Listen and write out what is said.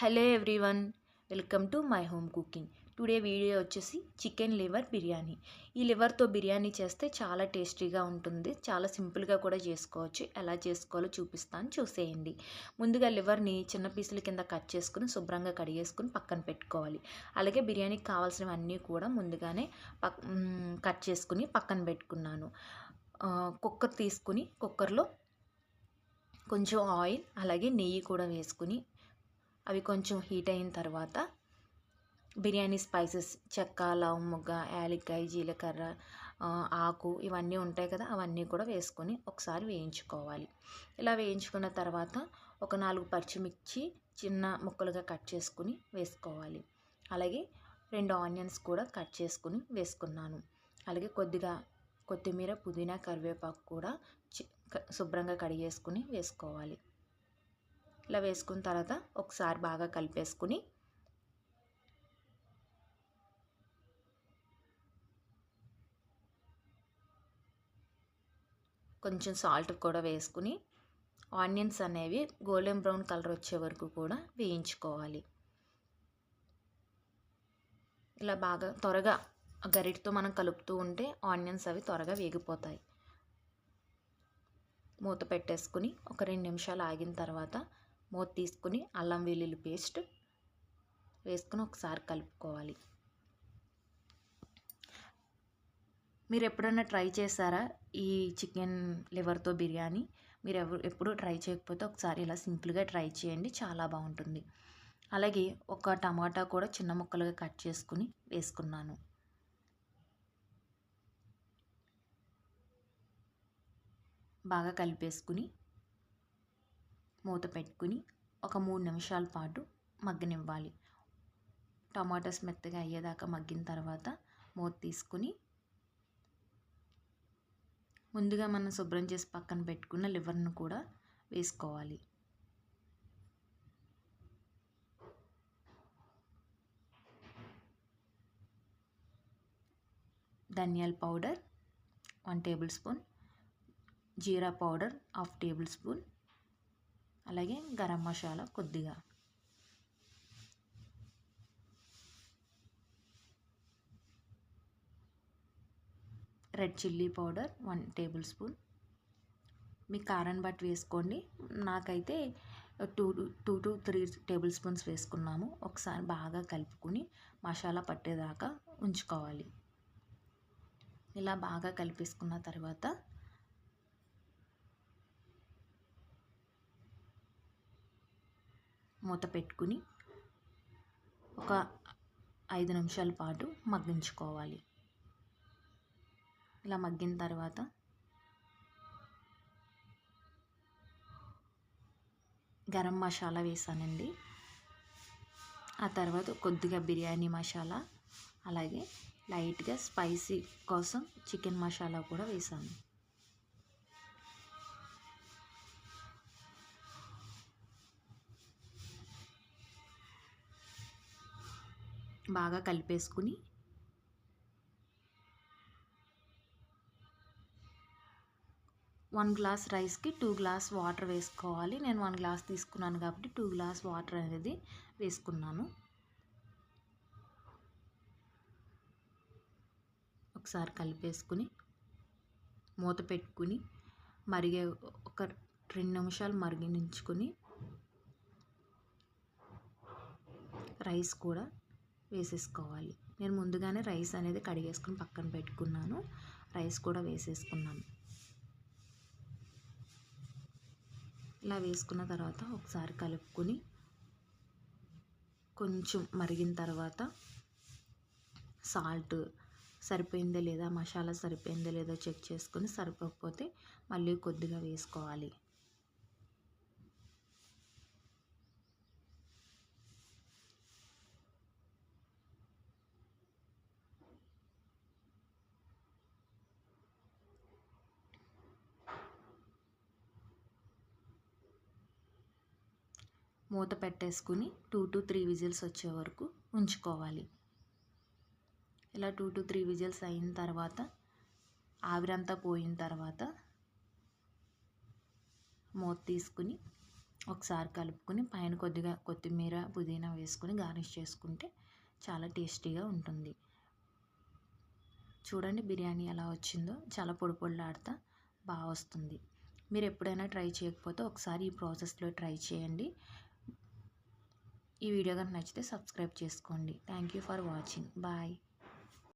Hello everyone welcome to my home cooking. Today video వచ్చేసి chicken liver biryani. ఈ లివర్తో బిర్యానీ చేస్తే చాలా టేస్టీగా ఉంటుంది. చాలా సింపుల్గా కూడా చేసుకోవచ్చు. ఎలా చేసుకోవాలో చూపిస్తాను. చూసేయండి. ముందుగా లివర్ని చిన్న పీసుల కింద కట్ చేసుకుని శుభ్రంగా కడిగేసుకుని పక్కన పెట్టుకోవాలి. అలాగే బిర్యానీకి కావాల్సినవన్నీ కూడా ముందుగానే కట్ చేసుకుని పక్కన పెట్టుకున్నాను. కుక్కర్ తీసుకుని కుక్కర్లో కొంచెం ఆయిల్ అలాగే నెయ్యి కూడా వేసుకుని అవి కొంచెం హీట్ అయిన తర్వాత బిర్యానీ స్పైసెస్ చెక్క లవంగ యాలక్కాయ జీలకర్ర ఆకు ఇవన్నీ ఉంటాయి కదా అవన్నీ కూడా వేసుకొని ఒకసారి వేయించుకోవాలి. ఇలా వేయించుకున్న తర్వాత ఒక నాలుగు పచ్చిమిర్చి చిన్న ముక్కలుగా కట్ చేసుకుని వేసుకోవాలి. అలాగే రెండు ఆనియన్స్ కూడా కట్ చేసుకుని వేసుకున్నాను. అలాగే కొద్దిగా కొత్తిమీర పుదీనా కరివేపాకు కూడా చి- క- శుభ్రంగా కడిగేసుకుని వేసుకోవాలి. ఇలా వేసుకున్న తర్వాత ఒకసారి బాగా కలిపేసుకుని కొంచెం సాల్ట్ కూడా వేసుకుని ఆనియన్స్ అనేవి గోల్డెన్ బ్రౌన్ కలర్ వచ్చే వరకు కూడా వేయించుకోవాలి. ఇలా బాగా త్వరగా గరిటితో గరిటతో మనం కలుపుతూ ఉంటే ఆనియన్స్ అవి త్వరగా వేగిపోతాయి. మూత పెట్టేసుకుని ఒక రెండు నిమిషాలు ఆగిన తర్వాత మూత తీసుకుని అల్లం వెల్లుల్లి పేస్ట్ వేసుకుని ఒకసారి కలుపుకోవాలి. మీరు ఎప్పుడైనా ట్రై చేశారా ఈ చికెన్ లివర్తో బిర్యానీ? మీరు ఎవరు ఎప్పుడు ట్రై చేయకపోతే ఒకసారి ఇలా సింపుల్గా ట్రై చేయండి చాలా బాగుంటుంది. అలాగే ఒక టమాటా కూడా చిన్న ముక్కలుగా కట్ చేసుకుని వేసుకున్నాను. బాగా కలిపేసుకుని మూత పెట్టుకుని ఒక మూడు నిమిషాల పాటు మగ్గనివ్వాలి. టమాటాస్ మెత్తగా అయ్యేదాకా మగ్గిన తర్వాత మూత తీసుకుని ముందుగా మనం శుభ్రం చేసి పక్కన పెట్టుకున్న లివర్ను కూడా వేసుకోవాలి. ధనియాల పౌడర్ వన్ టేబుల్ స్పూన్ జీరా పౌడర్ హాఫ్ టేబుల్ స్పూన్ అలాగే గరం మసాలా కొద్దిగా. Red chilli powder one tablespoon. మీ కారాన్ని బట్టి వేసుకోండి. నాకైతే two two to three tablespoons వేసుకున్నాము. ఒకసారి బాగా కలుపుకుని మసాలా పట్టేదాకా ఉంచుకోవాలి. ఇలా బాగా కలిపేసుకున్న తర్వాత మూత పెట్టుకుని ఒక ఐదు నిమిషాల పాటు మగ్గించుకోవాలి. ఇలా మగ్గిన తర్వాత గరం మసాలా వేసానండి. ఆ తర్వాత కొద్దిగా బిర్యానీ మసాలా అలాగే లైట్గా స్పైసీ కోసం చికెన్ మసాలా కూడా వేసాను. బాగా కలిపేసుకుని వన్ గ్లాస్ రైస్కి టూ గ్లాస్ వాటర్ వేసుకోవాలి. నేను వన్ గ్లాస్ తీసుకున్నాను కాబట్టి టూ గ్లాస్ వాటర్ అనేది వేసుకున్నాను. ఒకసారి కలిపేసుకుని మూత పెట్టుకుని మరిగే ఒక రెండు నిమిషాలు మరిగించుకుని రైస్ కూడా వేసేసుకోవాలి. నేను ముందుగానే రైస్ అనేది కడిగేసుకుని పక్కన పెట్టుకున్నాను. రైస్ కూడా వేసేసుకున్నాను. ఇలా వేసుకున్న తర్వాత ఒకసారి కలుపుకొని కొంచెం మరిగిన తర్వాత సాల్ట్ సరిపోయిందో లేదా మసాలా సరిపోయిందో లేదో చెక్ చేసుకొని సరిపోకపోతే మళ్ళీ కొద్దిగా వేసుకోవాలి. మూత పెట్టేసుకుని టూ టు త్రీ విజిల్స్ వచ్చే వరకు ఉంచుకోవాలి. ఇలా టూ టు త్రీ విజిల్స్ అయిన తర్వాత ఆవిరంతా పోయిన తర్వాత మూత తీసుకుని ఒకసారి కలుపుకొని పైన కొద్దిగా కొత్తిమీర పుదీనా వేసుకొని గార్నిష్ చేసుకుంటే చాలా టేస్టీగా ఉంటుంది. చూడండి బిర్యానీ ఎలా వచ్చిందో చాలా పొడి పొడిలాడుతా బాగా వస్తుంది. మీరు ఎప్పుడైనా ట్రై చేయకపోతే ఒకసారి ఈ ప్రాసెస్లో ట్రై చేయండి. ఈ వీడియో కనుక నచ్చితే సబ్స్క్రైబ్ చేసుకోండి. Thank you for watching bye